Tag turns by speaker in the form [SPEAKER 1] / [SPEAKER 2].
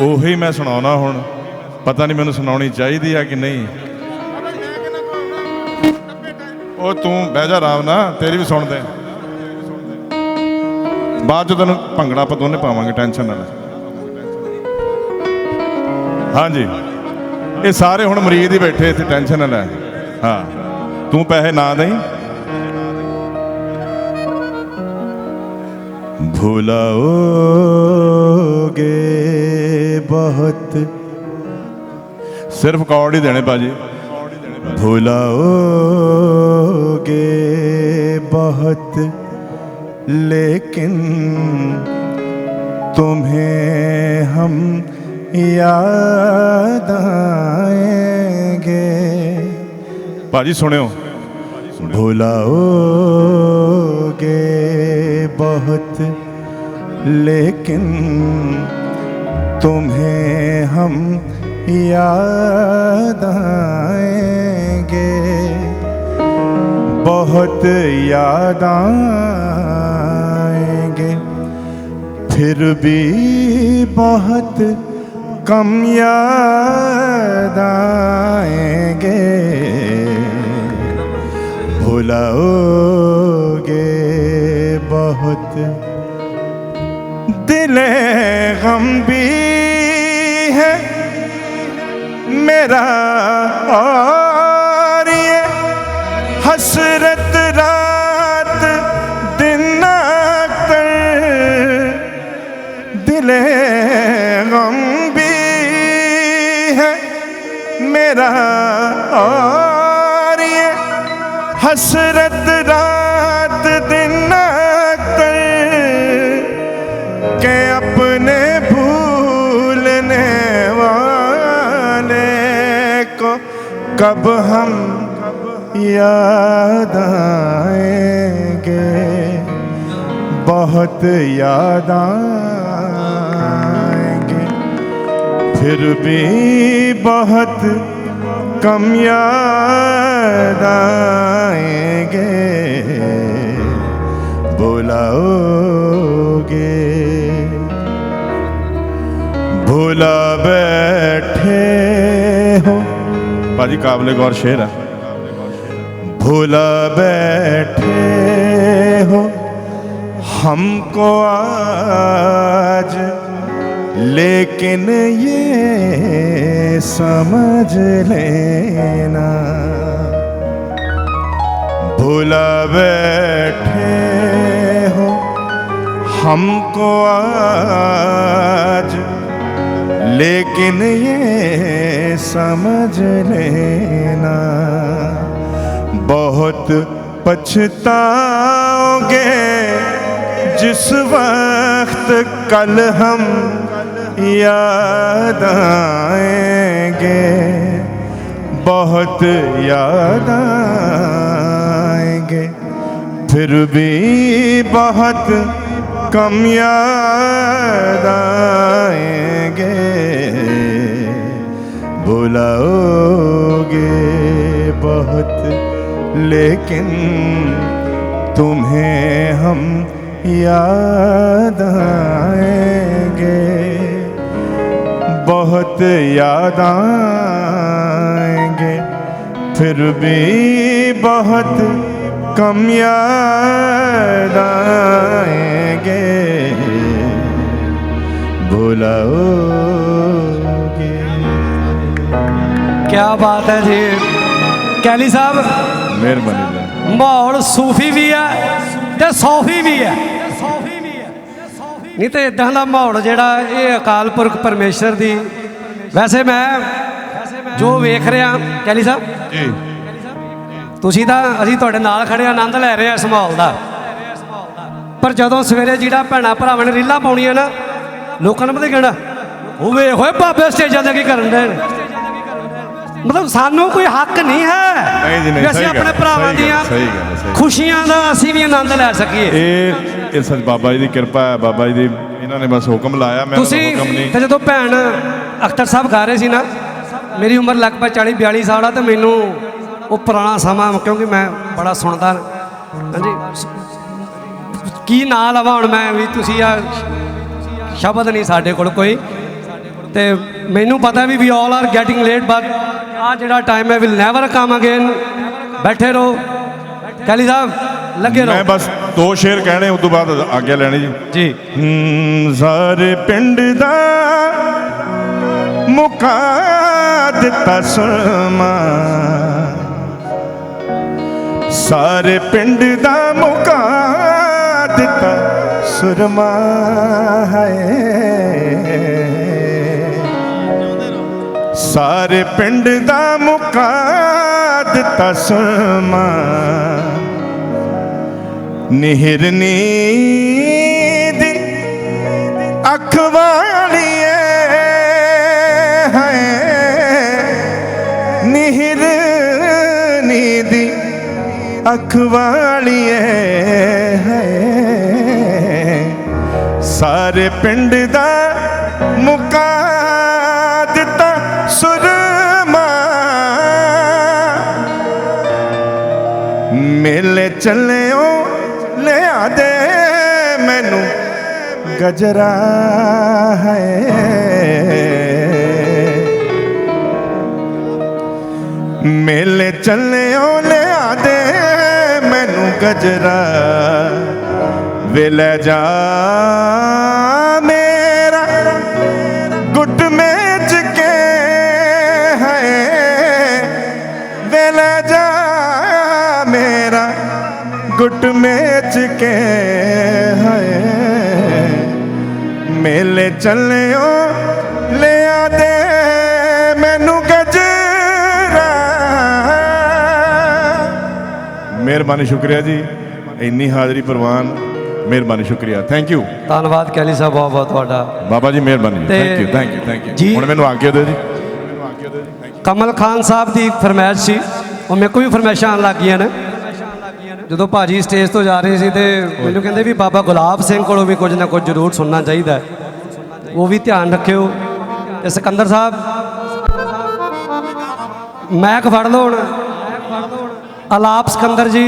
[SPEAKER 1] ਉਹੀ ਮੈਂ ਸੁਣਾਉਣਾ ਹੁਣ। ਪਤਾ ਨਹੀਂ ਮੈਨੂੰ ਸੁਣਾਉਣੀ ਚਾਹੀਦੀ ਆ ਕਿ ਨਹੀਂ। ਉਹ ਤੂੰ ਬਹਿ ਜਾ ਆਰਾਮ ਨਾਲ, ਤੇਰੀ ਵੀ ਸੁਣਦੇ ਬਾਅਦ ਚ ਤੈਨੂੰ ਭੰਗੜਾ ਆਪਾਂ ਦੋਨੇ ਪਾਵਾਂਗੇ, ਟੈਨਸ਼ਨ ਨਾ ਲੈ। ਹਾਂਜੀ। ਇਹ ਸਾਰੇ ਹੁਣ ਮਰੀਜ਼ ਹੀ ਬੈਠੇ, ਇੱਥੇ ਟੈਨਸ਼ਨ ਨਾ ਲੈ। ਹਾਂ। ਤੂੰ ਪੈਸੇ ਨਾ ਦੇਈ। ਭੁਲਾਓਗੇ। बहुत। सिर्फ़ कौड़ ही देने पाजी। भुलाओगे बहुत लेकिन तुम्हें हम याद आएँगे। पाजी सुने भुलाओगे बहुत लेकिन तुम्हें हम याद आएँगे। बहुत याद आएँगे। फिर भी बहुत कम याद आएँगे। भुलाओगे बहुत। दिल गम भी है, मेरा और ये हसरत रात दिन कर दिल गम भी है, मेरा और ये हसरत रात कब हम याद आएँगे? बहुत याद आएँगे। फिर भी बहुत कम याद आएँगे। बुलाओगे भुला बैठे हो। भाजी काबले गौर शेर है। भूला बैठे हो, हमको आज। लेकिन ये समझ लेना। भूला बैठे हो, हमको आज। लेकिन ये समझ लेना, बहुत पछताओगे जिस वक्त कल हम याद आएँगे। बहुत याद आएँगे, फिर भी बहुत कम याद आएँगे। बुलाओगे बहुत, लेकिन तुम्हें हम याद आएँगे। बहुत याद आएँगे, फिर भी बहुत कम याद आएँगे
[SPEAKER 2] ਬਾਤ ਹੈ ਜੀ। ਕੈਲੀ ਸਾਹਿਬ
[SPEAKER 1] ਮਿਹਰਬਾਨੀ ਜੀ।
[SPEAKER 2] ਮਾਹੌਲ ਸੂਫੀ ਵੀ ਹੈ ਤੇ ਸੌਫੀ ਵੀ ਹੈ। ਨਹੀਂ ਤੇ ਇਦਾਂ ਦਾ ਮਾਹੌਲ ਜਿਹੜਾ ਇਹ ਅਕਾਲ ਪੁਰਖ ਪਰਮੇਸ਼ਰ ਦੀ ਵੈਸੇ ਮੈਂ ਜੋ ਵੇਖ ਰਿਹਾ ਕੈਲੀ ਸਾਹਿਬ।
[SPEAKER 1] ਜੀ।
[SPEAKER 2] ਤੁਸੀਂ ਤਾਂ ਅਸੀਂ ਤੁਹਾਡੇ ਨਾਲ ਖੜੇ ਆਨੰਦ ਲੈ ਰਹੇ ਹਾਂ ਇਸ ਮਾਹੌਲ ਦਾ। ਪਰ ਜਦੋਂ ਸਵੇਰੇ ਜਿਹੜਾ ਭੈਣਾ ਭਰਾਵਾਂ ਨੇ ਰੀਲਾਂ ਪਾਉਣੀਆਂ ਨਾ ਲੋਕਾਂ ਨੇ ਪਤਾ ਕਹਿਣਾ? ਉਹ ਵੇ ਹੋਏ ਬਾਬੇ ਸਟੇਜਾਂ ਤੇ ਕੀ ਕਰਨ ਦੇ ਮਤਲਬ ਸਾਨੂੰ ਕੋਈ ਹੱਕ ਨਹੀਂ ਹੈ
[SPEAKER 1] ਨਹੀਂ ਜੀ, ਨਹੀਂ,
[SPEAKER 2] ਵੀ ਅਸੀਂ
[SPEAKER 1] ਸਹੀ ਗੱਲ
[SPEAKER 2] ਆਪਣੇ
[SPEAKER 1] ਹੈ,
[SPEAKER 2] ਭਰਾਵਾਂ
[SPEAKER 1] ਸਹੀ ਗੱਲ
[SPEAKER 2] ਦੀਆਂ
[SPEAKER 1] ਹੈ, ਸਹੀ ਗੱਲ ਹੈ, ਸਹੀ ਗੱਲ ਹੈ।
[SPEAKER 2] ਖੁਸ਼ੀਆਂ ਦਾ ਅਸੀਂ ਵੀ ਆਨੰਦ ਲੈ ਸਕੀਏ।
[SPEAKER 1] ਇਹ ਇਹ ਸੱਚ ਬਾਬਾ ਜੀ ਦੀ ਕਿਰਪਾ ਹੈ ਬਾਬਾ ਜੀ ਦੀ ਇਹਨਾਂ ਨੇ ਬਸ ਹੁਕਮ ਲਾਇਆ ਮੈਂ
[SPEAKER 2] ਤੁਸੀਂ
[SPEAKER 1] ਹੁਕਮ ਨਹੀਂ।
[SPEAKER 2] ਤੇ ਜਦੋਂ ਭੈਣ ਅਖਤਰ ਸਾਹਿਬ ਗਾ ਰਹੇ ਸੀ ਨਾ ਮੇਰੀ ਉਮਰ ਲਗਭਗ 40 42 ਸਾਲ ਆ ਤੇ ਮੈਨੂੰ ਉਹ ਪੁਰਾਣਾ ਸਮਾਂ ਕਿਉਂਕਿ ਮੈਂ ਬੜਾ ਸੁਣਦਾ। ਹਾਂਜੀ। ਕੀ ਨਾਂ ਲਵਾਂ ਹੁਣ ਮੈਂ ਵੀ ਤੁਸੀਂ ਆ ਸ਼ਬਦ ਨਹੀਂ ਸਾਡੇ ਕੋਲ ਕੋਈ। ਤੇ ਮੈਨੂੰ ਪਤਾ ਵੀ we all are getting late but ਆ ਜਿਹੜਾ ਟਾਈਮ ਹੈ ਵਿਲ ਨੈਵਰ ਕਮ ਅਗੇਨ ਬੈਠੇ ਰਹੋ। ਕੈਲੀ ਸਾਹਿਬ ਲੱਗੇ
[SPEAKER 1] ਮੈਂ
[SPEAKER 2] ਰਹੋ
[SPEAKER 1] ਬਸ ਦੋ ਸ਼ੇਰ ਕਹਿਣੇ ਉਸ ਤੋਂ ਬਾਅਦ ਆਗਿਆ ਲੈਣੀ ਜੀ।
[SPEAKER 2] ਜੀ।
[SPEAKER 1] ਸਾਰੇ ਪਿੰਡ ਦਾ ਮੁਕਾ ਦਿੱਤਾ ਸੁਰਮਾ ਸਾਰੇ ਪਿੰਡ ਦਾ ਮੁਕਾ ਦਿੱਤਾ ਸੁਰਮਾ ਹੈ। ਸਾਰੇ ਪਿੰਡ ਦਾ ਮੁਕਾ ਦਿੱਤਾ ਸੁਰਮਾ ਨਿਹਰਨੀ ਦੀ ਅੱਖ ਵਾਲੀ ਹੈ ਨਿਹਰਨੀ ਦੀ ਅੱਖ ਵਾਲੀਏ ਹੈ ਸਾਰੇ ਪਿੰਡ ਦਾ ਮੇਲੇ ਚੱਲਿਓ, ਲਿਆ ਦੇ ਮੈਨੂੰ ਗਜਰਾ ਹੈ। ਮੇਲੇ ਚੱਲਿਓ, ਲਿਆ ਦੇ ਮੈਨੂੰ ਗਜਰਾ, ਵੇ ਲੈ ਜਾ ਕੇ ਹੈ ਮੇਲੇ ਚੱਲਿਓ ਲਿਆ ਦੇ ਮੈਨੂੰ ਗਜਰਾ। ਮਿਹਰਬਾਨੀ ਸ਼ੁਕਰੀਆ ਜੀ। ਇੰਨੀ ਹਾਜ਼ਰੀ ਪ੍ਰਵਾਨ ਮਿਹਰਬਾਨੀ ਸ਼ੁਕਰੀਆ। ਥੈਂਕ ਯੂ
[SPEAKER 2] ਧੰਨਵਾਦ ਕੈਲੀ ਸਾਹਿਬ ਬਹੁਤ ਬਹੁਤ ਤੁਹਾਡਾ।
[SPEAKER 1] ਬਾਬਾ ਜੀ ਮਿਹਰਬਾਨੀ। Thank you thank you thank. You ਹੁਣ ਮੈਨੂੰ ਆਗਿਆ ਦਿਓ ਜੀ।
[SPEAKER 2] ਕਮਲ ਖਾਨ ਸਾਹਿਬ ਦੀ ਫਰਮਾਇਸ਼ ਸੀ। ਉਹ ਮੇਰੇ ਵੀ ਫਰਮਾਇਸ਼ਾਂ ਆਉਣ ਲੱਗ ਗਈਆਂ ਨੇ। ਜਦੋਂ ਭਾਜੀ ਸਟੇਜ ਤੋਂ ਜਾ ਰਹੇ ਸੀ ਤੇ ਮੈਨੂੰ ਕਹਿੰਦੇ ਵੀ ਬਾਬਾ ਗੁਲਾਬ ਸਿੰਘ ਕੋਲੋਂ ਵੀ ਕੁਝ ਨਾ ਕੁਝ ਜ਼ਰੂਰ ਸੁਣਨਾ ਚਾਹੀਦਾ ਹੈ। ਉਹ ਵੀ ਧਿਆਨ ਰੱਖਿਓ। ਤੇ ਸਿਕੰਦਰ ਸਾਹਿਬ ਮੈਕ ਫੜ ਲਓ ਹੁਣ। ਆਲਾਪ ਸਿਕੰਦਰ ਜੀ।